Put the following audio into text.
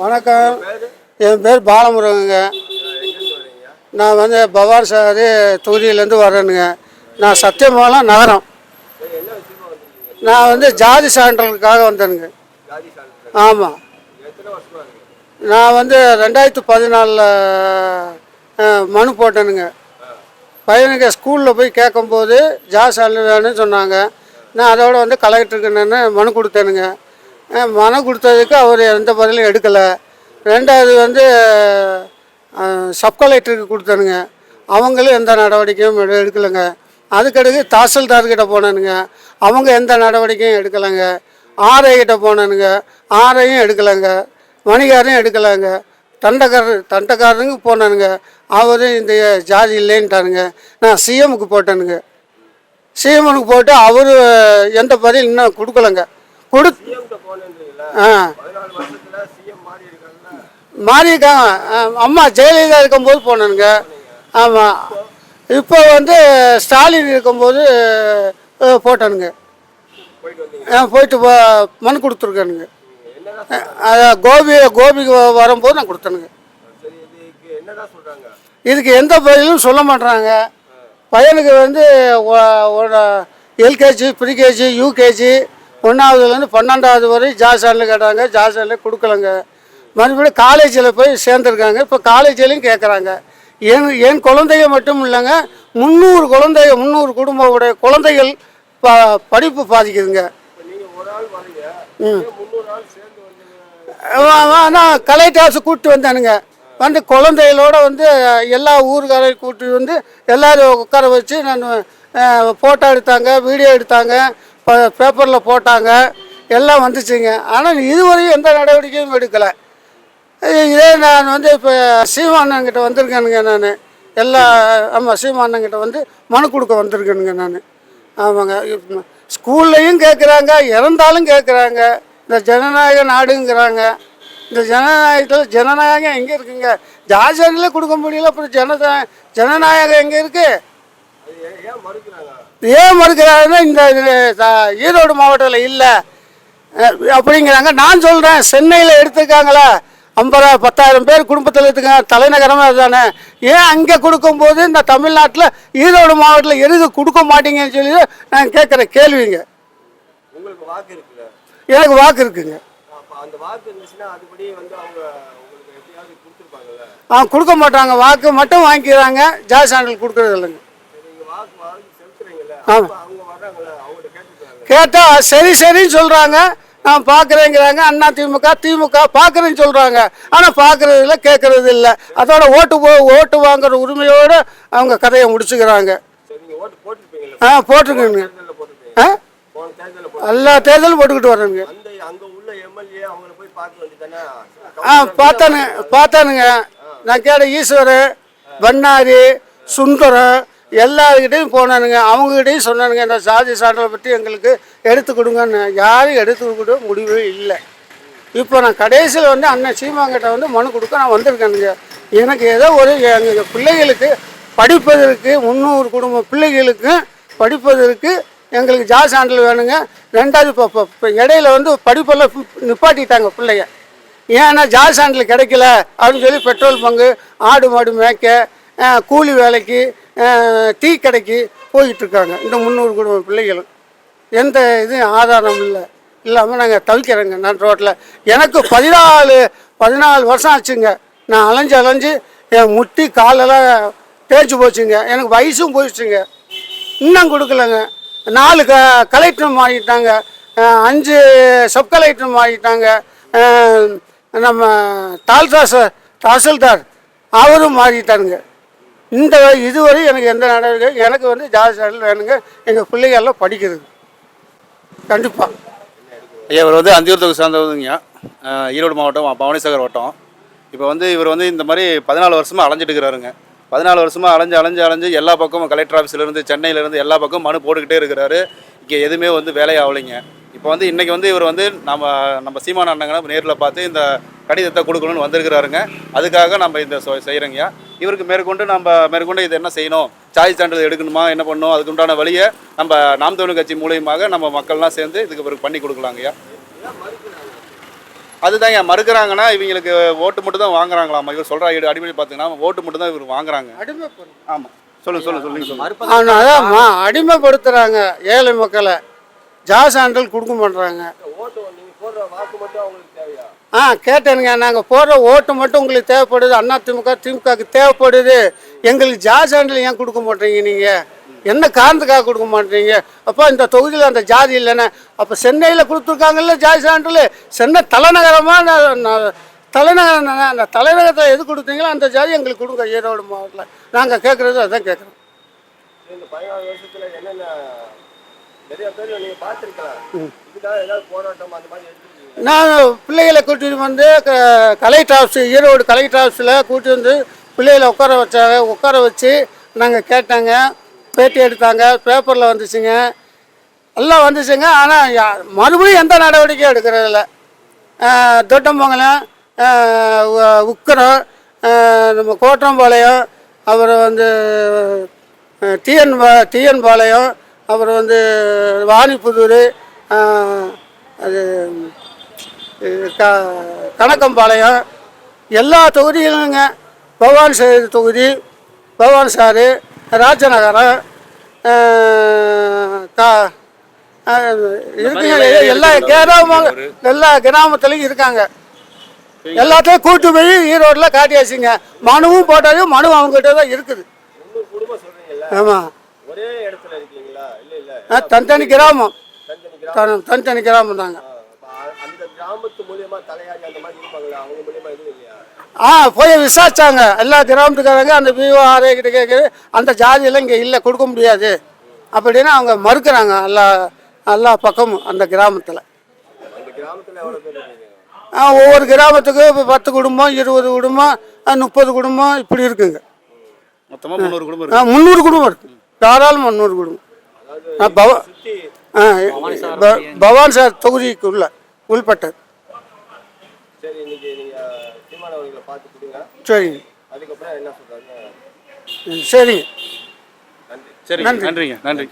வணக்கம். என் பேர் பாலமுருகங்க நான் வந்து பவார் சாரி தொகுதியிலேருந்து வர்றேனுங்க. நான் சத்தியமங்கலம் நகரம். நான் வந்து ஜாதி சான்றிதழுக்காக வந்தேனுங்க. ஆமாம் நான் வந்து ரெண்டாயிரத்து பதினாலில் மனு போட்டேனுங்க. பையனுக்கு ஸ்கூலில் போய் கேட்கும்போது ஜாதி வேணும்னு சொன்னாங்க. நான் அதோட வந்து கலெக்டருக்கு நான் மனு கொடுத்தேனுங்க. மனம் கொடுத்ததுக்கு அவர் எந்த பதிலும் எடுக்கலை. ரெண்டாவது வந்து சப் கலெக்டருக்கு கொடுத்தனுங்க. அவங்களும் எந்த நடவடிக்கையும் எடுக்கலைங்க. அதுக்கடுக்கு தாசில்தார்கிட்ட போனனுங்க. அவங்க எந்த நடவடிக்கையும் எடுக்கலைங்க. ஆர்ஐ கிட்ட போனனுங்க. ஆர்ஐயும் எடுக்கலைங்க. வணிகாரையும் எடுக்கலைங்க. தண்டக்காரர் தண்டக்காரனுக்கு போனானுங்க. அவரும் இந்த ஜாதி இல்லைன்ட்டானுங்க. நான் சிஎம்முக்கு போட்டேனுங்க. சிஎம்முக்கு போட்டு அவரு எந்த பதில் இன்னும் கொடுக்கலங்க. கொடு. ஆ. மாறி ஆ, அம்மா ஜெயலலிதா இருக்கும்போது போனேனுங்க. ஆமாம் இப்போ வந்து ஸ்டாலின் இருக்கும்போது போட்டானுங்க. போயிட்டு வ- மனு கொடுத்துருக்கானுங்க. அதான் கோபி கோபிக்கு வரும்போது நான் கொடுத்தேனுங்க. இதுக்கு எந்த பதிலும் சொல்ல மாட்டுறாங்க பையனுக்கு வந்து எல்கேஜி ப்ரீகேஜி யூகேஜி ஒன்றாவதுலேருந்து பன்னெண்டாவது வரை ஜாசானில் கேட்டாங்க ஜாசானில் கொடுக்கலங்க. மறுபடியும் காலேஜில் போய் சேர்ந்துருக்காங்க. இப்போ காலேஜிலையும் கேட்குறாங்க என் என் குழந்தைய மட்டும் இல்லைங்க முந்நூறு குழந்தைய முந்நூறு குடும்பங்களுடைய குழந்தைகள் ப படிப்பு பாதிக்குதுங்க. ம். ஆனால் கலெக்டர் கூப்பிட்டு வந்தானுங்க. வந்து குழந்தைகளோட வந்து எல்லா ஊருக்காரையும் கூட்டி வந்து எல்லோரும் உட்கார வச்சு நான் ஃபோட்டோ எடுத்தாங்க வீடியோ எடுத்தாங்க. பேப்பரில் போட்டாங்க. எல்லாம் வந்துச்சுங்க. ஆனால் இதுவரையும் எந்த நடவடிக்கையும் எடுக்கலை. இதே நான் வந்து இப்போ சீமானங்கிட்ட வந்திருக்கேனுங்க நான். எல்லா ஆமாம் சீமானங்கிட்ட வந்து மனு கொடுக்க வந்திருக்கேனுங்க நான். ஆமாங்க. ஸ்கூல்லையும் கேட்குறாங்க இறந்தாலும் கேட்குறாங்க இந்த ஜனநாயக நாடுங்கிறாங்க. இந்த ஜனநாயகத்தில் ஜனநாயகம் எங்கே இருக்குங்க? ஜார்ஜனில் கொடுக்க முடியல அப்புறம் ஜனதா ஜனநாயகம் எங்கே இருக்குது ஏன் மறுக்கிறாருன்னா இந்த ஈரோடு மாவட்டத்தில் இல்லை. அப்படிங்கிறாங்க. நான் சொல்கிறேன் சென்னையில் எடுத்துருக்காங்களே ஐம்பதா பத்தாயிரம் பேர் குடும்பத்தில் எடுத்துக்காங்க தலைநகரமே அதுதானே. ஏன் அங்கே கொடுக்கும்போது இந்த தமிழ்நாட்டில் ஈரோடு மாவட்டத்தில் எதுக்கு கொடுக்க மாட்டீங்கன்னு சொல்லி நான் கேட்குற கேள்விங்க. எனக்கு வாக்கு இருக்குங்க. ஆ கொடுக்க மாட்டாங்க. வாக்கு மட்டும் வாங்கிக்கிறாங்க. ஜாதி சான்றிதழ் கொடுக்கறது இல்லைங்க. கேட்டால் சரி சரின்னு சொல்கிறாங்க நான் பார்க்குறேங்கிறாங்க அண்ணா திமுக திமுக பார்க்குறேன்னு சொல்கிறாங்க ஆனால் பார்க்குறது இல்லை கேட்குறது இல்லை. அதோட ஓட்டு போ ஓட்டு வாங்குற உரிமையோடு அவங்க கதையை முடிச்சுக்கிறாங்க. ஆ போட்டிருக்கேங்க. ஆ? எல்லா தேர்தலும் போட்டுக்கிட்டு வரேங்க ஆ பார்த்தானுங்க பார்த்தானுங்க. நான் கேட்ட ஈஸ்வர் பண்ணாரி சுந்தரம் எல்லாருக்கிட்டையும் போனானுங்க அவங்ககிட்டையும் சொன்னானுங்க இந்த சாதி சான்றிதழை பற்றி எங்களுக்கு எடுத்து கொடுங்கன்னு. யாரும் எடுத்து கொடுக்க முடிவே இல்லை. இப்போ நான் கடைசியில் வந்து அண்ணன் சீமாங்கிட்ட வந்து மனு கொடுக்க நான் வந்திருக்கேனுங்க. எனக்கு ஏதோ ஒரு எங்கள் பிள்ளைகளுக்கு படிப்பதற்கு முந்நூறு குடும்ப பிள்ளைகளுக்கும் படிப்பதற்கு எங்களுக்கு ஜா சான்றிதழ் வேணுங்க. ரெண்டாவது இப்போ இப்போ இப்போ இடையில வந்து படிப்பெல்லாம் நிப்பாட்டிட்டாங்க பிள்ளைங்க. ஏன்னா ஜாதி சான்றிதழ் கிடைக்கல அப்படின்னு சொல்லி பெட்ரோல் பங்கு ஆடு மாடு மேய்க்க கூலி வேலைக்கு டீ கடைக்கு போயிட்டுருக்காங்க. இந்த முந்நூறு குடும்ப பிள்ளைகளும். எந்த இதுவும் ஆதாரம் இல்லை. இல்லாமல் நாங்கள் தவிக்கிறோங்க நான் ரோட்டில் எனக்கு பதினாலு பதினாலு வருஷம் ஆச்சுங்க. நான் அலைஞ்சு அலைஞ்சு என் முட்டி காலெல்லாம் தேய்ச்சி போச்சுங்க. எனக்கு வயசும் போயிடுச்சுங்க. இன்னும் கொடுக்கலங்க. நாலு க கலெக்டர் மாறிட்டாங்க. அஞ்சு சப் கலெக்டர் மாறிட்டாங்க. நம்ம தால்தாச தாசில்தார் அவரும் மாறிட்டாருங்க. இந்த இதுவரை எனக்கு எந்த நடவடிக்கை எனக்கு வந்து ஜாதி சான்றிதழ் வேணுங்க. எங்கள் பிள்ளைகள்லாம் எல்லாம் படிக்கிறது கண்டிப்பாக ஐயா இவர் வந்து அந்தியூர் தொகுதி சார்ந்தவங்க ஈரோடு மாவட்டம் பவனிசாகர் வட்டம். இப்போ வந்து இவர் வந்து இந்த மாதிரி பதினாலு வருஷமாக அலைஞ்சிட்டு இருக்கிறாருங்க. பதினாலு வருஷமாக அலைஞ்சு அலைஞ்சு அலைஞ்சு எல்லா பக்கமும் கலெக்டர் ஆஃபீஸ்லேருந்து சென்னையிலேருந்து எல்லா பக்கமும் மனு போட்டுக்கிட்டே இருக்கிறாரு. இங்கே எதுவுமே வந்து வேலையாகலைங்க. இப்போ வந்து இன்றைக்கி வந்து இவர் வந்து நம்ம நம்ம சீமான அண்ணங்களை நேரில் பார்த்து இந்த கடிதத்தை கொடுக்கணும்னு வந்திருக்கிறாருங்க. அதுக்காக நம்ம இந்த செய்கிறோங்கய்யா இவருக்கு மேற்கொண்டு நம்ம மேற்கொண்டு இது என்ன செய்யணும்? சாதி சான்றிதழ் எடுக்கணுமா? என்ன பண்ணணும்? அதுக்கு உண்டான வழியை நம்ம நாம் தமிழ் கட்சி மூலியமாக நம்ம மக்கள்லாம் சேர்ந்து இதுக்கு பிறகு பண்ணி கொடுக்கலாங்கய்யா அதுதாங்க மறுக்கிறாங்கன்னா இவங்களுக்கு ஓட்டு மட்டும் தான் வாங்குறாங்களாமா? இவர் சொல்ற அடிப்படை பார்த்தீங்கன்னா ஓட்டு மட்டும் தான் இவர் வாங்குறாங்க. ஆமாம் சொல்லுங்க சொல்லுங்க சொல்லுங்க அதான்மா அடிமைப்படுத்துகிறாங்க ஏழை மக்களை. ஜாஸ் சான்றிதழ் கொடுக்க மாட்றாங்க. ஆ கேட்டேனுங்க. நாங்கள் போடுற ஓட்டு மட்டும் உங்களுக்கு தேவைப்படுது. அண்ணா திமுக திமுகவுக்கு தேவைப்படுது. எங்களுக்கு ஜாதி சான்றிதழ் ஏன் கொடுக்க மாட்டீங்க நீங்கள் என்ன காரணத்துக்காக கொடுக்க மாட்டீங்க? அப்போ இந்த தொகுதியில் அந்த ஜாதி இல்லைன்னு. அப்போ சென்னையில் கொடுத்துருக்காங்கல்ல ஜாதி சான்றிதழ்? சென்னை தலைநகரமாக நான் தலைநகரம் அந்த தலைநகரத்தில் எது கொடுத்தீங்களோ அந்த ஜாதி எங்களுக்கு கொடுங்க. ஈரோடு மாவட்டத்தில். நாங்கள் கேட்குறது அதான் கேட்குறோம் இந்த பதினாலு வருஷத்துல என்னென்ன? நிறைய பேர் நீங்க பார்த்துருக்கலாம். இதுக்காக ஏதாவது போராட்டம் அந்த மாதிரி நான் பிள்ளைகளை கூட்டிட்டு வந்து க- கலெக்டர் ஆஃபீஸ் ஈரோடு கலெக்டர் ஆஃபீஸில் கூட்டி வந்து பிள்ளைகளை உட்கார வச்சாங்க. உட்கார வச்சு நாங்கள் கேட்டாங்க. பேட்டி எடுத்தாங்க. பேப்பரில் வந்துச்சுங்க. எல்லாம் வந்துச்சுங்க. ஆனால் மறுபடியும் எந்த நடவடிக்கையும் எடுக்கிறதில்ல. தொட்டம்பங்கலம் உக்கரம் நம்ம கோட்டம்பாளையம் அப்புறம் வந்து டிஎன் டிஎன் பாளையம் அப்புறம் வந்து வாணிப்புதூர் அது க கணக்கம்பாளையம் எல்லா தொகுதிகளுங்க பவானி சார் தொகுதி பவானி சாரு ராஜநகரம் கா- இருக்குங்க. எல்லா கிராம எல்லா கிராமத்துலையும் இருக்காங்க. எல்லாத்தையும் கூட்டு போய் ஈரோட்டில் காட்டியாச்சுங்க. மனுவும் போட்டாலும் மனு அவங்ககிட்ட தான் இருக்குது. ஆமாம் தனித்தனி கிராமம். தனித்தனி கிராமம். தனி- தனித்தனி கிராமம் தாங்க. ஆ, அப்ப அ- அந்த கிராமத்து மூலியமா தலையாரி அந்த மாதிரி இருப்பாங்களா? அவங்க மூலியமா எதுவும் இல்லையா? ஆ போய் விசாரிச்சாங்க. எல்லா கிராமத்துக்காரங்க அந்த விஓஆர்ஏ கிட்ட கேட்குது அந்த ஜாதியெல்லாம் இங்கே இல்லை கொடுக்க முடியாது. அப்படின்னு அவங்க மறுக்கிறாங்க. எல்லா எல்லா பக்கமும் அந்த கிராமத்தில். ஒவ்வொரு கிராமத்துக்கு இப்போ பத்து குடும்பம் இருபது குடும்பம் முப்பது குடும்பம் இப்படி இருக்குங்க. மொத்தமாக முந்நூறு குடும்பம் முந்நூறு குடும்பம் இருக்கு. தாராளம் முந்நூறு குடும்பம். ஆ, பவ சுத்தி ஆ, ப- பவானி சார் தொகுதிக்கு உள்ள உள்பட்டது. சரி இன்னைக்கு நீங்க சீமான அவர்களை பார்த்து கொடுங்க. சரிங்க அதுக்கப்புறம் என்ன சொல்றாங்க சரிங்க நன்றி. சரி நன்றிங்க நன்றி.